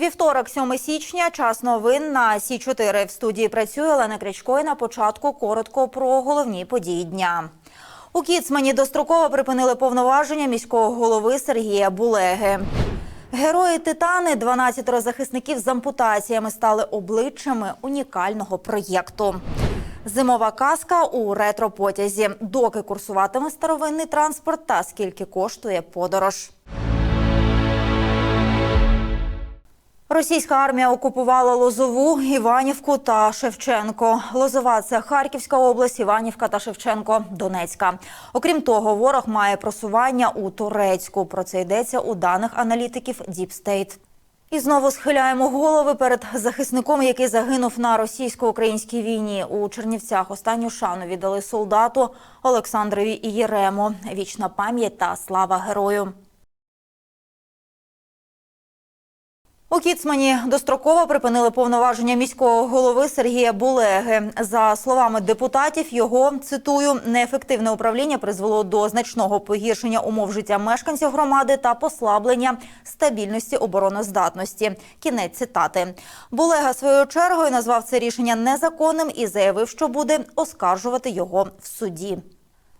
Вівторок, 7 січня, час новин на Сі 4 В студії працює Олена Крячко і на початку коротко про головні події дня. У Кіцмані достроково припинили повноваження міського голови Сергія Булеги. Герої Титани, 12 захисників з ампутаціями, стали обличчями унікального проєкту. Зимова казка у ретропотязі. Доки курсуватиме старовинний транспорт та скільки коштує подорож. Російська армія окупувала Лозову, Іванівку та Шевченко. Лозова це Харківська область, Іванівка та Шевченко Донецька. Окрім того, ворог має просування у Турецьку. Про це йдеться у даних аналітиків State. І знову схиляємо голови перед захисником, який загинув на російсько-українській війні. У Чернівцях останню шану віддали солдату Олександрові Єремо. Вічна пам'ять та слава герою. У Кіцмані достроково припинили повноваження міського голови Сергія Булеги. За словами депутатів, його цитую неефективне управління призвело до значного погіршення умов життя мешканців громади та послаблення стабільності обороноздатності. Кінець цитати. Булега своєю чергою назвав це рішення незаконним і заявив, що буде оскаржувати його в суді.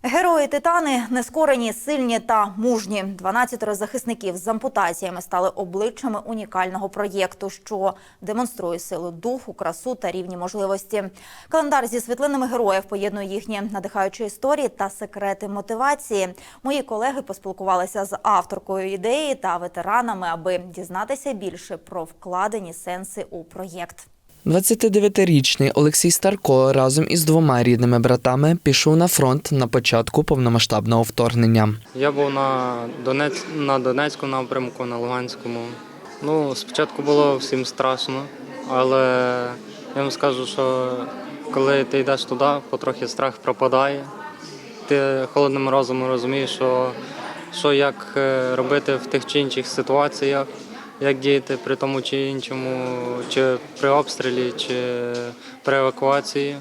Герої Титани нескорені, сильні та мужні. 12 захисників з ампутаціями стали обличчями унікального проєкту, що демонструє силу духу, красу та рівні можливості. Календар зі світлинами героїв поєднує їхні надихаючі історії та секрети мотивації. Мої колеги поспілкувалися з авторкою ідеї та ветеранами, аби дізнатися більше про вкладені сенси у проєкт. 29-річний Олексій Старко разом із двома рідними братами пішов на фронт на початку повномасштабного вторгнення. Я був на Донець на Донецькому напрямку, на Луганському. Ну, спочатку було всім страшно, але я вам скажу, що коли ти йдеш туди, потрохи страх пропадає. Ти холодним розумом розумієш, що, що як е, робити в тих чи інших ситуаціях, як діяти при тому чи іншому, чи при обстрілі, чи при евакуації.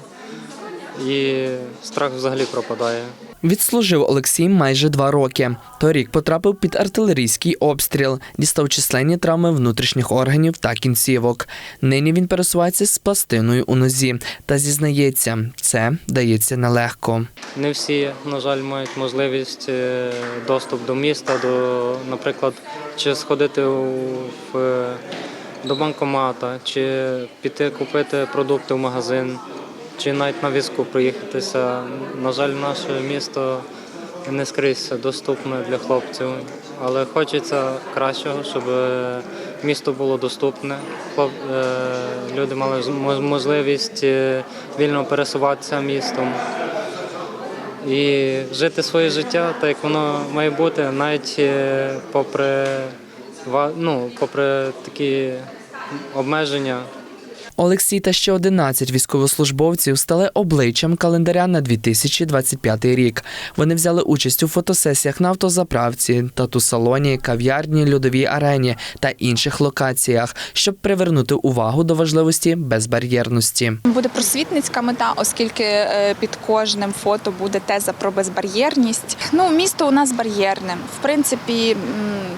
І страх взагалі пропадає. Відслужив Олексій майже два роки. Торік потрапив під артилерійський обстріл, дістав численні травми внутрішніх органів та кінцівок. Нині він пересувається з пластиною у нозі та зізнається, це дається нелегко. Не всі, на жаль, мають можливість е, доступ до міста, до, наприклад, чи сходити в, до банкомата, чи піти купити продукти в магазин, чи навіть на візку проїхатися. На жаль, наше місто не скрізь доступне для хлопців, але хочеться кращого, щоб е, місто було доступне. Хлоп, е, люди мали можливість е, вільно пересуватися містом і жити своє життя так, як воно має бути, навіть попри, ну, попри такі обмеження. Олексій та ще 11 військовослужбовців стали обличчям календаря на 2025 рік. Вони взяли участь у фотосесіях на автозаправці, тату-салоні, кав'ярні, льодовій арені та інших локаціях, щоб привернути увагу до важливості безбар'єрності. Буде просвітницька мета, оскільки е, під кожним фото буде теза про безбар'єрність. Ну, місто у нас бар'єрне. В принципі,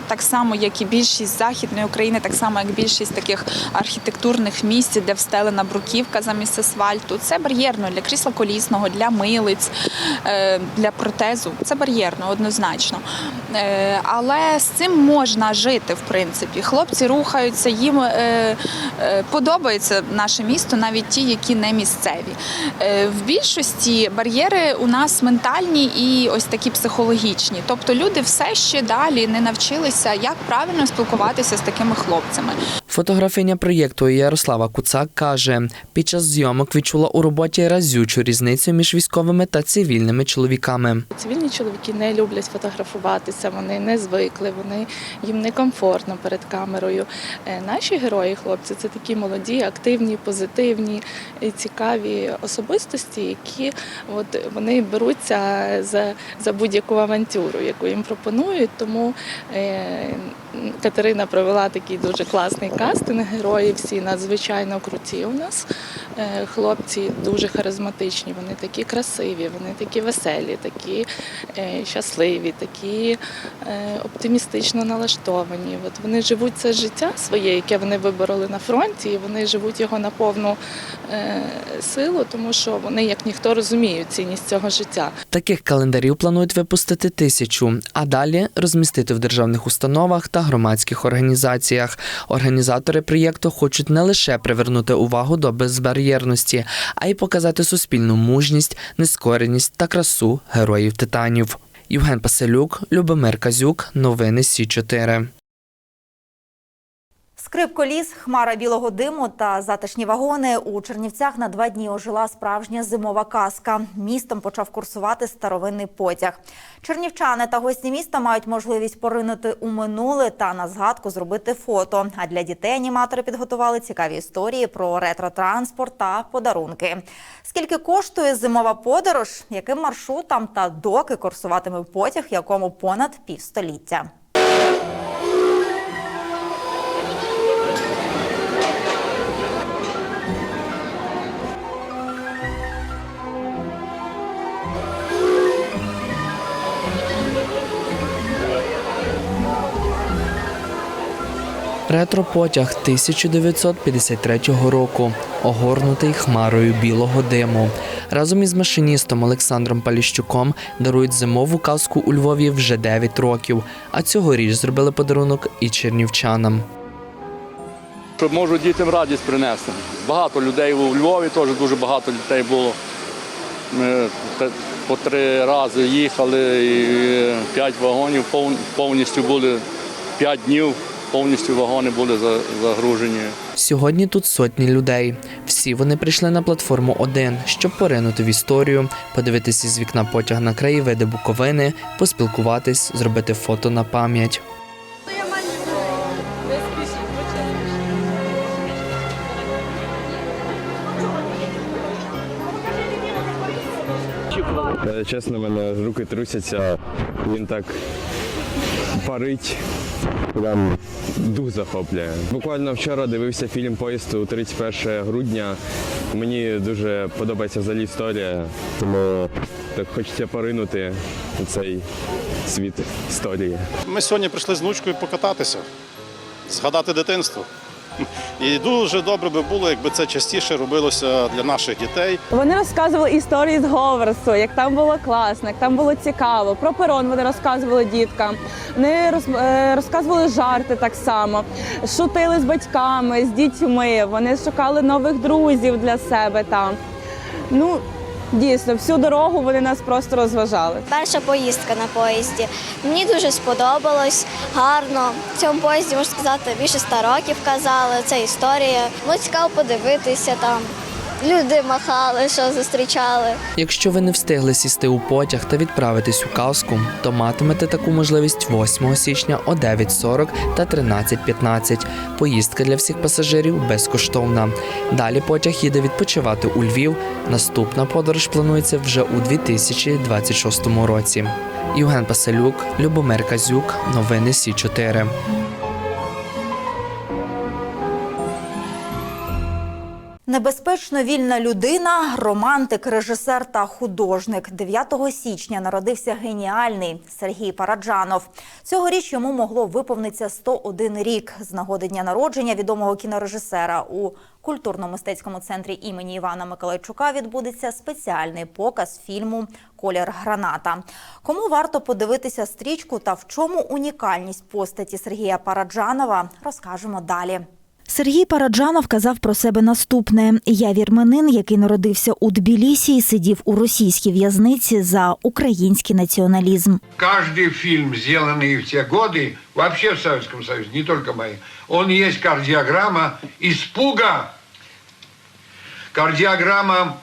так само, як і більшість західної України, так само як більшість таких архітектурних місць, де встелена бруківка замість асфальту. Це бар'єрно для крісла колісного, для милиць, е, для протезу. Це бар'єрно, однозначно. Е, Але з цим можна жити, в принципі. Хлопці рухаються, їм е, подобається наше місто, навіть ті, які не місцеві. В більшості бар'єри у нас ментальні і ось такі психологічні. Тобто люди все ще далі не навчилися, як правильно спілкуватися з такими хлопцями. Фотографиня проєкту Ярослава Куцак каже, під час зйомок відчула у роботі разючу різницю між військовими та цивільними чоловіками. Цивільні чоловіки не люблять фотографуватися, вони не звикли, вони їм некомфортно перед камерою. Е, Наші герої, хлопці, це такі молоді, активні, позитивні, цікаві особистості, які от вони беруться за, за будь-яку авантюру, яку їм пропонують. Тому е, Катерина провела такий дуже класний кастинг. Герої всі надзвичайно круті у нас. е, хлопці дуже харизматичні, вони такі красиві, вони такі веселі, такі е, щасливі, такі е, оптимістично налаштовані. От вони живуть це життя своє, яке вони вибороли на фронті, і вони живуть його на повну силу, тому що вони, як ніхто, розуміють цінність цього життя. Таких календарів планують випустити тисячу, а далі розмістити в державних установах та громадських організаціях. Організатори проєкту хочуть не лише привернути увагу до безбар'єрності, а й показати суспільну мужність, нескореність та красу героїв титанів. Євген Паселюк, Любомир Казюк, новини Сі 4 Скрип коліс, хмара білого диму та затишні вагони у Чернівцях на два дні ожила справжня зимова казка. Містом почав курсувати старовинний потяг. Чернівчани та гості міста мають можливість поринути у минуле та на згадку зробити фото. А для дітей аніматори підготували цікаві історії про ретро-транспорт та подарунки. Скільки коштує зимова подорож, яким маршрутам та доки курсуватиме потяг, якому понад півстоліття. Ретропотяг 1953 року, огорнутий хмарою білого диму. Разом із машиністом Олександром Паліщуком дарують зимову казку у Львові вже 9 років, а цьогоріч зробили подарунок і чернівчанам. Щоб можу дітям радість принести. Багато людей у Львові, теж дуже багато дітей було. Ми по три рази їхали, і п'ять вагонів повністю були, п'ять днів повністю вагони були за- загружені. Сьогодні тут сотні людей. Всі вони прийшли на платформу 1, щоб поринути в історію, подивитися з вікна потяг на краєвиди Буковини, поспілкуватись, зробити фото на пам'ять. Е, Чесно, мене руки трусяться, він так парить. Прям дух захоплює. Буквально вчора дивився фільм Поїзд у 31 грудня. Мені дуже подобається взагалі історія, тому так хочеться поринути у цей світ історії. Ми сьогодні прийшли з внучкою покататися, згадати дитинство. І дуже добре би було, якби це частіше робилося для наших дітей. Вони розказували історії з Говерсу, як там було класно, як там було цікаво. Про перон вони розказували діткам. Вони роз- е, розказували жарти так само, шутили з батьками, з дітьми. Вони шукали нових друзів для себе там. Ну, дійсно, всю дорогу вони нас просто розважали. Перша поїздка на поїзді. Мені дуже сподобалось, гарно. В цьому поїзді, можна сказати, більше ста років казали, це історія. Було цікаво подивитися там. Люди махали, що зустрічали. Якщо ви не встигли сісти у потяг та відправитись у казку, то матимете таку можливість 8 січня о 9.40 та 13.15. Поїздка для всіх пасажирів безкоштовна. Далі потяг їде відпочивати у Львів. Наступна подорож планується вже у 2026 році. Євген Пасалюк, Любомир Казюк, новини Сі 4 Небезпечно вільна людина, романтик, режисер та художник. 9 січня народився геніальний Сергій Параджанов. Цьогоріч йому могло виповнитися 101 рік з нагоди дня народження відомого кінорежисера у культурно-мистецькому центрі імені Івана Миколайчука відбудеться спеціальний показ фільму Колір граната. Кому варто подивитися стрічку та в чому унікальність постаті Сергія Параджанова, розкажемо далі. Сергій Параджанов казав про себе наступне: я вірменин, який народився у Тбілісі і сидів у російській в'язниці за український націоналізм. Каждый фильм, сделанный в те годы, вообще в Советском Союзе, не только мои, он есть кардиограмма испуга, кардиограмма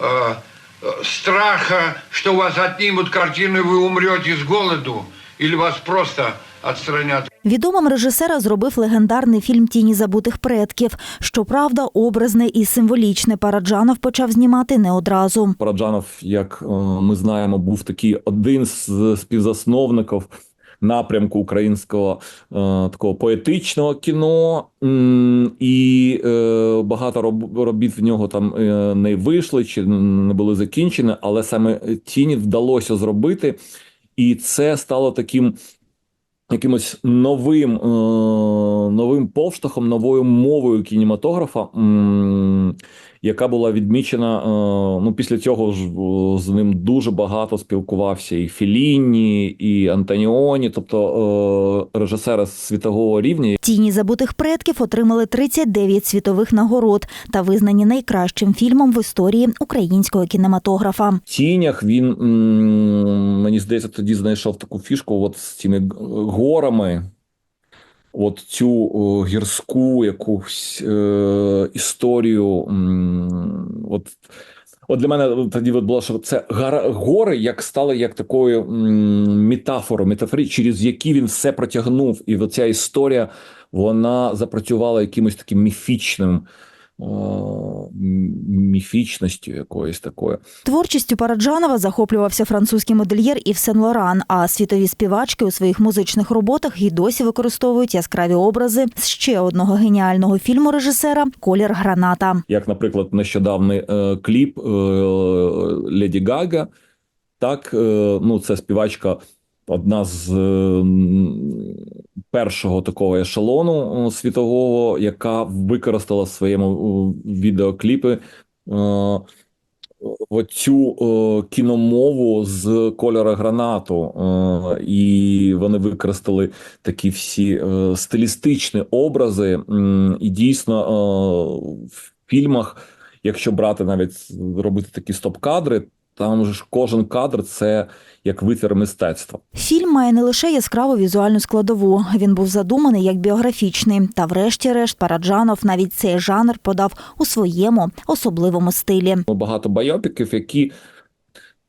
э, э, страха, что у вас отнимут картину, и вы умрете с голоду, или вас просто отстранят. Відомим режисера зробив легендарний фільм Тіні забутих предків. Щоправда, образне і символічне Параджанов почав знімати не одразу. Параджанов, як е, ми знаємо, був такий один з співзасновників напрямку українського е, такого поетичного кіно, і е, багато робіт в нього там е, не вийшли чи не були закінчені, але саме тіні вдалося зробити, і це стало таким. Якимось новим, е, новим повштовхом, новою мовою кінематографа, яка була відмічена. Е, ну, після цього ж е, з ним дуже багато спілкувався і Філіні, і Антоніоні, тобто режисери світового рівня, Тіні забутих предків отримали 39 світових нагород та визнані найкращим фільмом в історії українського кінематографа. тінях він мені здається тоді знайшов таку фішку от з цими горами. От цю гірську якусь е, історію. От, от для мене тоді от було, що це гори як стали як такою метафорою, метафорі, через які він все протягнув. І оця історія вона запрацювала якимось таким міфічним. М- Міфічністю якоюсь такою. Творчістю Параджанова захоплювався французький модельєр Ів Сен Лоран, а світові співачки у своїх музичних роботах і досі використовують яскраві образи з ще одного геніального фільму режисера Колір граната. як, наприклад, нещодавний е, кліп е, Леді Гага. Так, е, ну, це співачка, одна з е, першого такого ешелону е, світового, яка використала в своєму е, відеокліпі е, оцю кіномову з кольора гранату. І вони використали такі всі стилістичні образи. І дійсно в фільмах, якщо брати навіть робити такі стоп-кадри, там ж кожен кадр це як витвір мистецтва. Фільм має не лише яскраву візуальну складову. Він був задуманий як біографічний. Та, врешті-решт, Параджанов навіть цей жанр подав у своєму особливому стилі. багато байопіків, які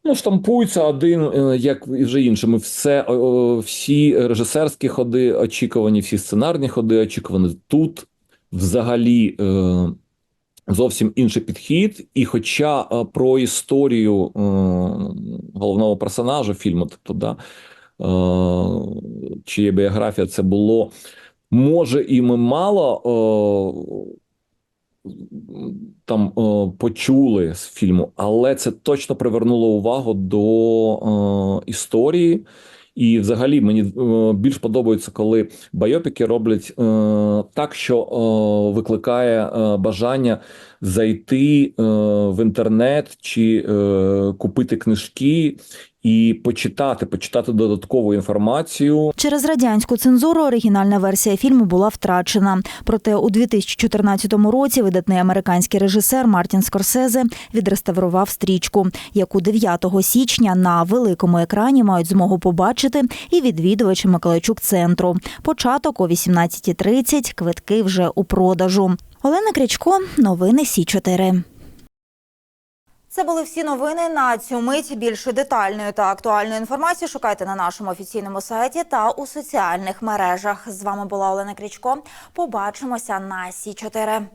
ну, штампуються один, е, як вже іншими. Все, всі режисерські ходи очікувані, всі сценарні ходи очікувані. Тут взагалі е, зовсім інший підхід. І хоча е, про історію е, головного персонажа фільму, тобто, да, е, чиє біографія це було, може і ми мало. Там почули з фільму, але це точно привернуло увагу до історії. І, взагалі, мені е, більш подобається, коли байопіки роблять е, так, що е, викликає бажання зайти е, в інтернет чи е, купити книжки і почитати, почитати додаткову інформацію. Через радянську цензуру оригінальна версія фільму була втрачена. Проте у 2014 році видатний американський режисер Мартін Скорсезе відреставрував стрічку, яку 9 січня на великому екрані мають змогу побачити і відвідувачі Миколайчук центру. Початок о 18.30, квитки вже у продажу. Олена Крячко, новини Сі 4 це були всі новини на цю мить. Більше детальної та актуальної інформації шукайте на нашому офіційному сайті та у соціальних мережах. З вами була Олена Крічко. Побачимося на Сі 4